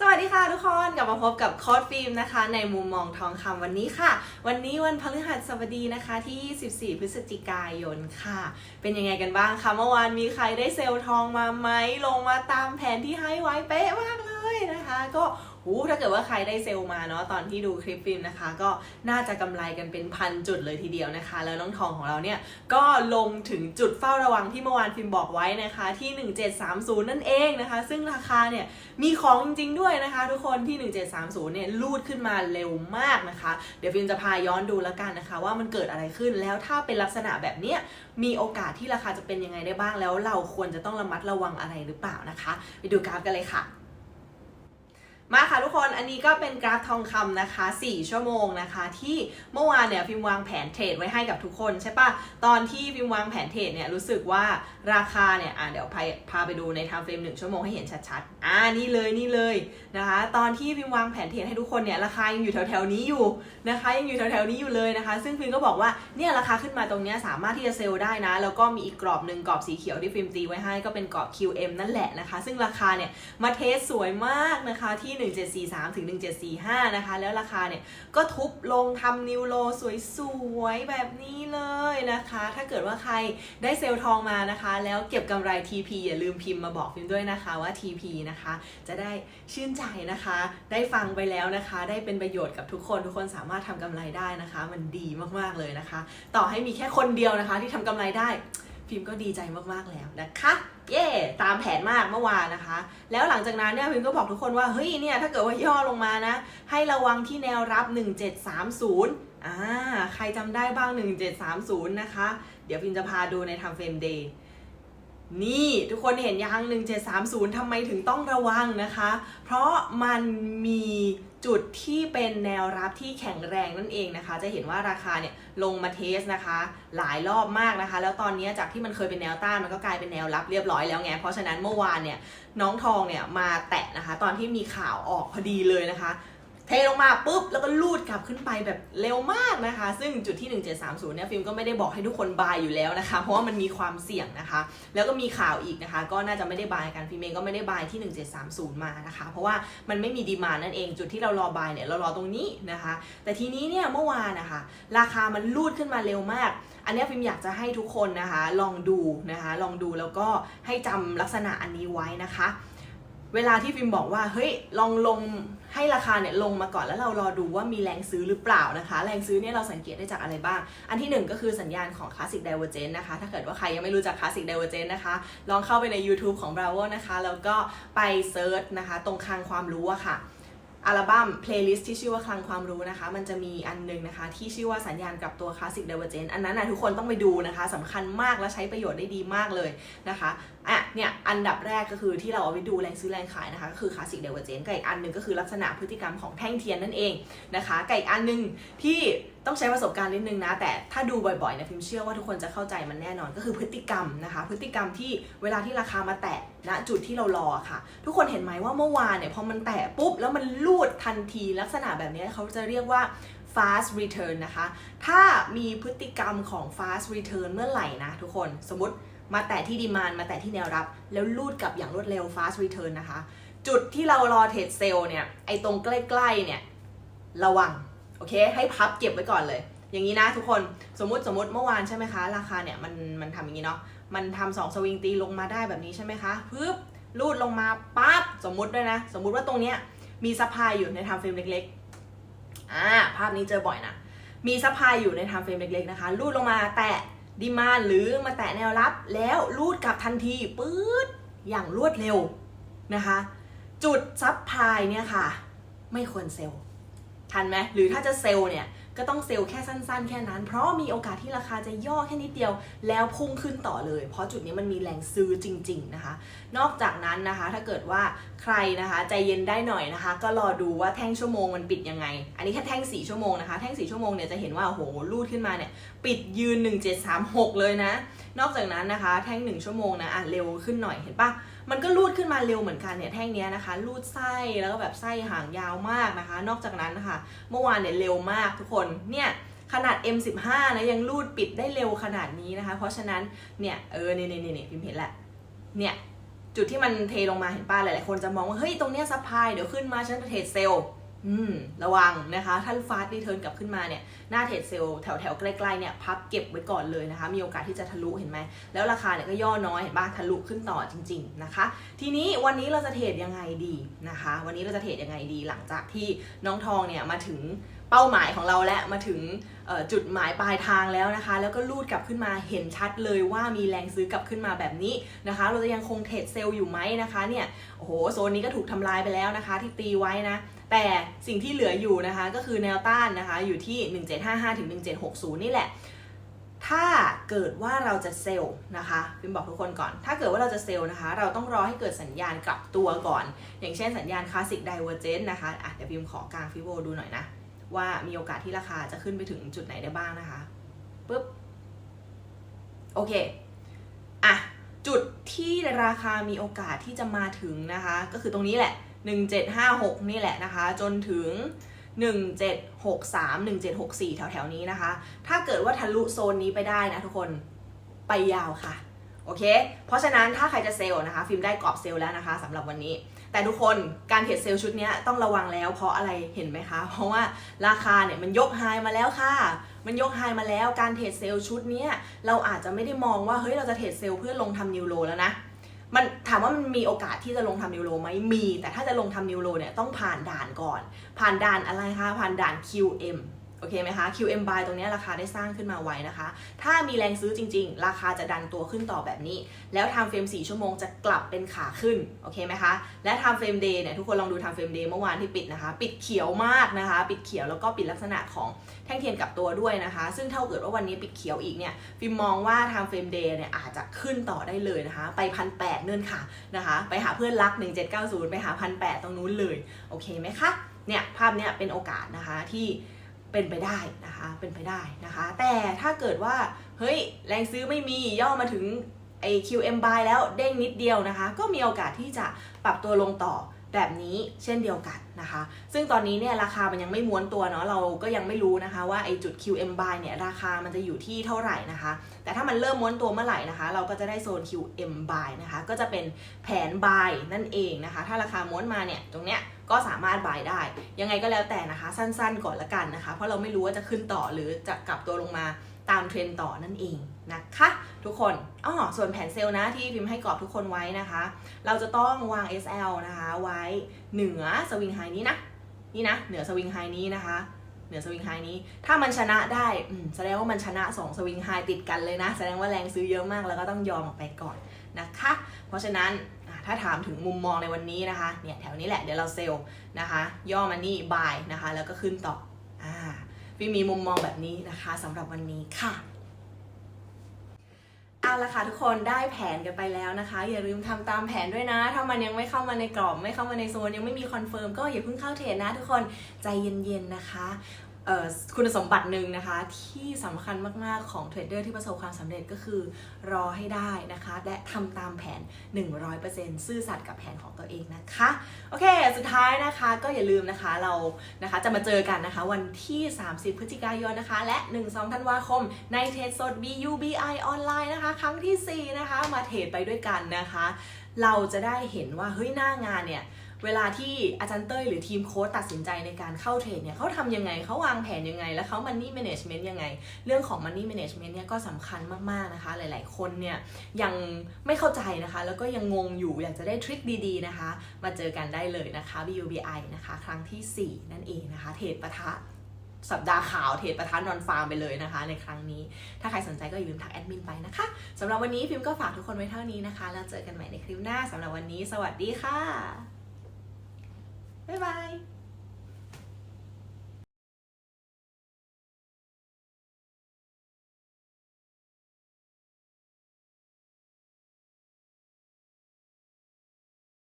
สวัสดีค่ะทุกคนกลับมาพบกับโค้ดฟิล์มนะคะ ในมุมมองทองคำวันนี้ค่ะ วันนี้วันพฤหัสบดีนะคะที่ 24 พฤศจิกายนค่ะ เป็นยังไงกันบ้างคะเมื่อวานมีใครได้เซลล์ทองมาไหมลงมาตามแผนที่ให้ไว้เป๊ะมากเลยนะคะ ก็ หูถ้าเกิดว่าใครได้เซลล์มาเนาะตอนที่ดูคลิปฟิล์มนะคะ ก็น่าจะกำไรกันเป็นพันจุดเลยทีเดียวนะคะ แล้วน้องทองของเราเนี่ยก็ลงถึงจุดเฝ้าระวังที่เมื่อวานฟิล์มบอกไว้นะคะ ที่ 1730 นั่นเองนะคะ ซึ่งราคาเนี่ยมีของจริงๆด้วยนะคะ ทุกคนที่ 1730 เนี่ยลูดขึ้นมาเร็วมากนะคะ เดี๋ยวฟิล์มจะพาย้อนดูแล้วกันนะคะ ว่ามันเกิดอะไรขึ้นแล้วถ้าเป็นลักษณะแบบเนี้ยมีโอกาสที่ราคาจะเป็นยังไงได้บ้างแล้ว เราควรจะต้องระมัดระวังอะไรหรือเปล่านะคะ ไปดูกราฟกันเลยค่ะ มาค่ะทุกคนอันนี้ก็เป็นกราฟทองคำนะคะ 4 ชั่วโมงนะคะ ที่เมื่อวานเนี่ยฟิมวางแผนเทรดไว้ให้กับทุกคนใช่ปะตอนที่ฟิมวางแผนเทรดเนี่ยรู้สึกว่าราคาเนี่ยอะเดี๋ยวพาพาไปดูในไทม์เฟรมหนึ่งชั่วโมงให้เห็นชัดๆอ่านี่เลยนี่เลยนะคะ ตอนที่ฟิมวางแผนเทรดให้ทุกคนเนี่ยราคายังอยู่แถวๆนี้อยู่นะคะยังอยู่แถวๆนี้อยู่เลยนะคะ ซึ่งฟิมก็บอกว่าเนี่ยราคาขึ้นมาตรงเนี้ยสามารถที่จะเซลล์ได้นะแล้วก็มีอีกกรอบหนึ่งกรอบสีเขียวที่ฟิมตีไว้ให้ก็เป็นกรอบ QM นั่นแหละนะคะ ซึ่งราคาเนี่ยมาเทสสวยมากนะคะที่ที่ 1743 ถึง 1745 นะคะ แล้วราคาเนี่ยก็ทุบลงทำนิวโลสวยๆ แบบนี้เลยนะคะ ถ้าเกิดว่าใครได้เซลล์ทองมานะคะ แล้วเก็บกำไร TP อย่าลืมพิมพ์มาบอกฟิล์มด้วยนะคะว่า TP นะคะ จะได้ชื่นใจนะคะ ได้ฟังไปแล้วนะคะ ได้เป็นประโยชน์กับทุกคนทุกคนสามารถทำกำไรได้นะคะ มันดีมากๆเลยนะคะ ต่อให้มีแค่คนเดียวนะคะ ที่ทำกำไรได้ ฟิล์มก็ดีใจมากๆแล้วนะคะ เย่ตามแผนมากเมื่อวานนะคะ แล้วหลังจากนั้นเนี่ยฟิล์มก็บอกทุกคนว่า เฮ้ยเนี่ยถ้าเกิดว่าย่อลงมานะ ให้ระวังที่แนวรับ 1730อ่าใครจำได้บ้าง 1730 นะคะ เดี๋ยวฟิล์มจะพาดูในทำเฟรมเดย์ นี่ทุกคนเห็นยัง 1730 ทำไมถึงต้องระวังนะคะ เพราะมันมีจุดที่เป็นแนวรับที่แข็งแรงนั่นเองนะคะ จะเห็นว่าราคาเนี่ยลงมาเทสนะคะ หลายรอบมากนะคะ แล้วตอนนี้จากที่มันเคยเป็นแนวต้านมันก็กลายเป็นแนวรับเรียบร้อยแล้วไง เพราะฉะนั้นเมื่อวานเนี่ยน้องทองเนี่ยมาแตะนะคะ ตอนที่มีข่าวออกพอดีเลยนะคะ เทลงมาปุ๊บแล้วก็ลูดกลับขึ้นไปแบบเร็วมากนะคะ ซึ่งจุดที่ 1730 เนี่ยฟิล์มก็ไม่ได้บอกให้ทุกคนบายอยู่แล้วนะคะ เพราะว่ามันมีความเสี่ยงนะคะ แล้วก็มีข่าวอีกนะคะ ก็น่าจะไม่ได้บายกันฟิล์มเองก็ไม่ได้บายที่ 1730 มานะคะ เพราะว่ามันไม่มีดีมานนั่นเองจุดที่เรารอบายเนี่ยเรารอตรงนี้นะคะ แต่ทีนี้เนี่ยเมื่อวานนะคะ ราคามันลูดขึ้นมาเร็วมาก อันนี้ฟิล์มอยากจะให้ทุกคนนะคะ ลองดูนะคะ ลองดูแล้วก็ให้จำลักษณะอันนี้ไว้นะคะ เวลาที่ฟิล์มบอกว่าเฮ้ยลองลงให้ราคาเนี่ยลงมาก่อนแล้วเรารอดูว่ามีแรงซื้อหรือเปล่านะคะ แรงซื้อเนี่ยเราสังเกตได้จากอะไรบ้าง อันที่หนึ่งก็คือสัญญาณของ Classic Divergence นะคะ ถ้าเกิดว่าใครยังไม่รู้จัก Classic Divergence นะคะ ลองเข้าไปใน YouTube ของ Bravo นะคะ แล้วก็ไปเซิร์ชนะคะ ตรงคลังความรู้อะค่ะอัลบั้ม playlist ที่ชื่อว่าคลังความรู้นะคะ มันจะมีอันหนึงนะคะ ที่ชื่อว่าสัญญาณกับตัว classic divergence อันนั้นนะทุกคนต้องไปดูนะคะสำคัญมากและใช้ประโยชน์ได้ดีมากเลยนะคะ อะเนี่ยอันดับแรกก็คือที่เราเอาไปดูแรงซื้อแรงขายนะคะก็คือ classic divergence กับอีกอันหนึ่งก็คือลักษณะพฤติกรรมของแท่งเทียนนั่นเองนะคะกับอีกอันหนึ่งที่ต้องใช้ประสบการณ์นิดนึงนะ แต่ถ้าดูบ่อยๆนะพิมเชื่อว่าทุกคนจะเข้าใจมันแน่นอนก็คือพฤติกรรมนะคะ พฤติกรรมที่เวลาที่ราคามาแตะณจุดที่เรารอค่ะ ทุกคนเห็นไหมว่าเมื่อวานเนี่ยพอมันแตะปุ๊บแล้วมันลูดทันทีลักษณะแบบนี้เขาจะเรียกว่า fast return นะคะ ถ้ามีพฤติกรรมของ fast return เมื่อไหร่นะทุกคนสมมติ มาแตะที่ดีมานมาแตะที่แนวรับ แล้วลูดกลับอย่างรวดเร็ว fast return นะคะ จุดที่เรารอเทรดเซลล์เนี่ย ไอตรงใกล้ๆเนี่ย ระวัง โอเค ให้พับเก็บไว้ก่อนเลย อย่างนี้นะทุกคน สมมติสมมติเมื่อวานใช่ไหมคะ ราคาเนี่ยมันมันทำอย่างนี้เนาะ มันทำสองสวิงตีลงมาได้แบบนี้ใช่ไหมคะปึ๊บลูดลงมาปั๊บ สมมุติด้วยนะ สมมุติว่าตรงเนี้ยมีซัพพลายอยู่ในไทม์เฟรมเล็กๆ อ่า ภาพนี้เจอบ่อยนะ มีซัพพลายอยู่ในไทม์เฟรมเล็กๆนะคะ ลูดลงมาแตะ ดีมาหรือมาแตะแนวรับแล้วลูดกลับทันทีปื๊ดอย่างรวดเร็วนะคะ จุดซับพลายเนี่ยค่ะ ไม่ควรเซลทันไหมหรือถ้าจะเซลเนี่ย ก็ต้องเซลล์แค่สั้นๆ แค่นั้น เพราะมีโอกาสที่ราคาจะย่อแค่นิดเดียว แล้วพุ่งขึ้นต่อเลย เพราะจุดนี้มันมีแรงซื้อจริง ๆนะคะ นอกจากนั้นนะคะถ้าเกิดว่าใครนะคะใจเย็นได้หน่อยนะคะ ก็รอดูว่าแท่งชั่วโมงมันปิดยังไง อันนี้แค่แท่ง 4 ชั่วโมงนะคะแท่ง 4 ชั่วโมงเนี่ยจะเห็นว่าโอ้โหลูดขึ้นมาเนี่ยปิดยืน 1736 เลยนะ นอกจากนั้นนะคะ แท่ง 1 ชั่วโมงนะอะเร็วขึ้นหน่อยเห็นปะ มันก็ลูดขึ้นมาเร็วเหมือนกันเนี่ยแท่งนี้นะคะลูดไส้แล้วก็แบบไส้หางยาวมากนะคะ นอกจากนั้นนะคะเมื่อวานเนี่ยเร็วมากทุกคนเนี่ยขนาด M15 นะยังลูดปิดได้เร็วขนาดนี้นะคะ เพราะฉะนั้นเนี่ยเออเนี่ยเนี่ยเนี่ยพิมพ์เห็นแหละเนี่ยจุดที่มันเทลงมาเห็นป้าหลายๆคนจะมองว่าเฮ้ยตรงเนี้ยซัพพลายเดี๋ยวขึ้นมาฉันจะเทรดเซลล์ อืมระวังนะคะถ้าฟาสต์รีเทิร์นกลับขึ้นมาเนี่ยหน้าเทรดเซลล์แถวๆใกล้ๆเนี่ยพับเก็บไว้ก่อนเลยนะคะ มีโอกาสที่จะทะลุเห็นไหมแล้วราคาเนี่ยก็ย่อน้อยเห็นป่ะทะลุขึ้นต่อจริง ๆนะคะ ทีนี้วันนี้เราจะเทรดยังไงดีนะคะ วันนี้เราจะเทรดยังไงดีหลังจากที่น้องทองเนี่ยมาถึงเป้าหมายของเราและมาถึงจุดหมายปลายทางแล้วนะคะ แล้วก็ลูดกลับขึ้นมาเห็นชัดเลยว่ามีแรงซื้อกลับขึ้นมาแบบนี้นะคะ เราจะยังคงเทรดเซลล์อยู่ไหมนะคะเนี่ยโอ้โหโซนนี้ก็ถูกทำลายไปแล้วนะคะ ที่ตีไว้นะ แต่สิ่งที่เหลืออยู่นะคะก็คือแนวต้านนะคะอยู่ที่ 1755ถึง1760 นี่แหละ ถ้าเกิดว่าเราจะเซลล์นะคะพิมบอกทุกคนก่อน ถ้าเกิดว่าเราจะเซลล์นะคะ เราต้องรอให้เกิดสัญญาณกลับตัวก่อน อย่างเช่นสัญญาณคลาสสิกไดเวอร์เจนนะคะอะเดี๋ยวพิมขอกลางฟิโบดูหน่อยนะ ว่ามีโอกาสที่ราคาจะขึ้นไปถึงจุดไหนได้บ้างนะคะปุ๊บโอเคอะจุดที่ราคามีโอกาสที่จะมาถึงนะคะ ก็คือตรงนี้แหละ 1756 นี่แหละนะคะ จนถึง 1763 1764 แถวๆนี้นะคะ ถ้าเกิดว่าทะลุโซนนี้ไปได้นะทุกคนไปยาวค่ะโอเค เพราะฉะนั้นถ้าใครจะเซลล์นะคะ ฟิล์มได้กรอบเซลล์แล้วนะคะสำหรับวันนี้ แต่ทุกคนการเทรดเซลล์ชุดนี้ต้องระวังแล้วเพราะอะไรเห็นไหมคะ เพราะว่าราคาเนี่ยมันยกไฮมาแล้วค่ะ มันยกไฮมาแล้วการเทรดเซลล์ชุดนี้เราอาจจะไม่ได้มองว่าเฮ้ยเราจะเทรดเซลล์เพื่อลงทำนิวโรแล้วนะ มันถามว่ามันมีโอกาสที่จะลงทำนิวโรไหมมี แต่ถ้าจะลงทำนิวโรเนี่ยต้องผ่านด่านก่อน ผ่านด่านอะไรคะผ่านด่าน QM อเคไหมคะ QM buy ตรงนี้ราคาได้สร้างขึ้นมาไว้นะคะ ถ้ามีแรงซื้อจริง ๆ ราคาจะดันตัวขึ้นต่อแบบนี้ แล้ว time frame 4ชั่วโมงจะกลับเป็นขาขึ้น โอเคไหมคะ และ time frame day เนี่ยทุกคนลองดู time frame day เมื่อวานที่ปิดนะคะ ปิดเขียวมากนะคะ ปิดเขียวแล้วก็ปิดลักษณะของแท่งเทียนกลับตัวด้วยนะคะ ซึ่งถ้าเกิดว่าวันนี้ปิดเขียวอีกเนี่ย ฟิล์มมองว่า time frame day เนี่ยอาจจะขึ้นต่อได้เลยนะคะ ไปพันแเนื่นค่ะนะคะ ไปหาเพื่อนรัก 1790 ไปหาพันแตรงนู้นเลย โอเคไหมคะ เนี่ยภาพเนี่ยเป็นโอกาสนะคะที่ เป็นไปได้นะคะเป็นไปได้นะคะ แต่ถ้าเกิดว่าเฮ้ยแรงซื้อไม่มีย่อมาถึงไอ้ QM buy แล้วเด้งนิดเดียวนะคะ ก็มีโอกาสที่จะปรับตัวลงต่อ แบบนี้เช่นเดียวกันนะคะ ซึ่งตอนนี้เนี่ยราคามันยังไม่ม้วนตัวเนาะเราก็ยังไม่รู้นะคะว่าไอ้จุด QM buy เนี่ยราคามันจะอยู่ที่เท่าไหร่นะคะ แต่ถ้ามันเริ่มม้วนตัวเมื่อไหร่นะคะ เราก็จะได้โซน QM buy นะคะ ก็จะเป็นแผน buy นั่นเองนะคะ ถ้าราคาม้วนมาเนี่ยตรงเนี้ยก็สามารถ buy ได้ ยังไงก็แล้วแต่นะคะ สั้นๆก่อนละกันนะคะ เพราะเราไม่รู้ว่าจะขึ้นต่อหรือจะกลับตัวลงมา ตามเทรนต่อนั่นเองนะคะ ทุกคนอ๋อส่วนแผนเซลล์นะที่พิมพ์ให้กรอบทุกคนไว้นะคะ เราจะต้องวาง SL นะคะไว้เหนือสวิงไฮนี้นะนี่นะเหนือสวิงไฮนี้นะคะเหนือสวิงไฮนี้ ถ้ามันชนะได้แสดงว่ามันชนะ2สวิงไฮติดกันเลยนะ แสดงว่าแรงซื้อเยอะมากแล้วก็ต้องยอมออกไปก่อนนะคะ เพราะฉะนั้นถ้าถามถึงมุมมองในวันนี้นะคะเนี่ยแถวนี้แหละเดี๋ยวเราเซลล์นะคะ ย่อมานี่บายนะคะ แล้วก็ขึ้นต่ออ่า พี่มีมุมมองแบบนี้นะคะสำหรับวันนี้ค่ะเอาละค่ะทุกคนได้แผนกันไปแล้วนะคะ อย่าลืมทำตามแผนด้วยนะ ถ้ามันยังไม่เข้ามาในกรอบ ไม่เข้ามาในโซนยังไม่มีคอนเฟิร์มก็อย่าเพิ่งเข้าเทรดนะทุกคนใจเย็นๆนะคะ คุณสมบัติหนึ่งนะคะที่สำคัญมาก ๆ ของเทรดเดอร์ที่ประสบความสำเร็จก็คือรอให้ได้นะคะ และทำตามแผน 100%ซื่อสัตย์กับแผนของตัวเองนะคะ โอเค สุดท้ายนะคะก็อย่าลืมนะคะเรานะคะจะมาเจอกันนะคะ วันที่ 30 พฤศจิกายนนะคะ และ 1-2 ธันวาคม ในเทรดสด BUBI ออนไลน์นะคะ ครั้งที่ 4 นะคะ มาเทรดไปด้วยกันนะคะ เราจะได้เห็นว่าเฮ้ยหน้างานเนี่ย เวลาที่อาจารย์เต้ยหรือทีมโค้ชตัดสินใจในการเข้าเทรดเนี่ยเขาทำยังไงเขาวางแผนยังไง แล้วเขา money management ยังไง เรื่องของ money management เนี่ยก็สำคัญมากๆนะคะ หลายๆ คนเนี่ยยังไม่เข้าใจนะคะ แล้วก็ยังงงอยู่อยากจะได้ทริคดีๆนะคะ มาเจอกันได้เลยนะคะ BUBI นะคะ ครั้งที่ 4 นั่นเองนะคะ เทรดปะทะสัปดาห์ขาวเทรดประธานนอนฟาร์มไปเลยนะคะ ในครั้งนี้ ถ้าใครสนใจก็อย่าลืมทักแอดมินไปนะคะสำหรับวันนี้พิมก็ฝากทุกคนไว้เท่านี้นะคะ แล้วเจอกันใหม่ในคลิปหน้าสำหรับวันนี้ สวัสดีค่ะ บ๊ายบาย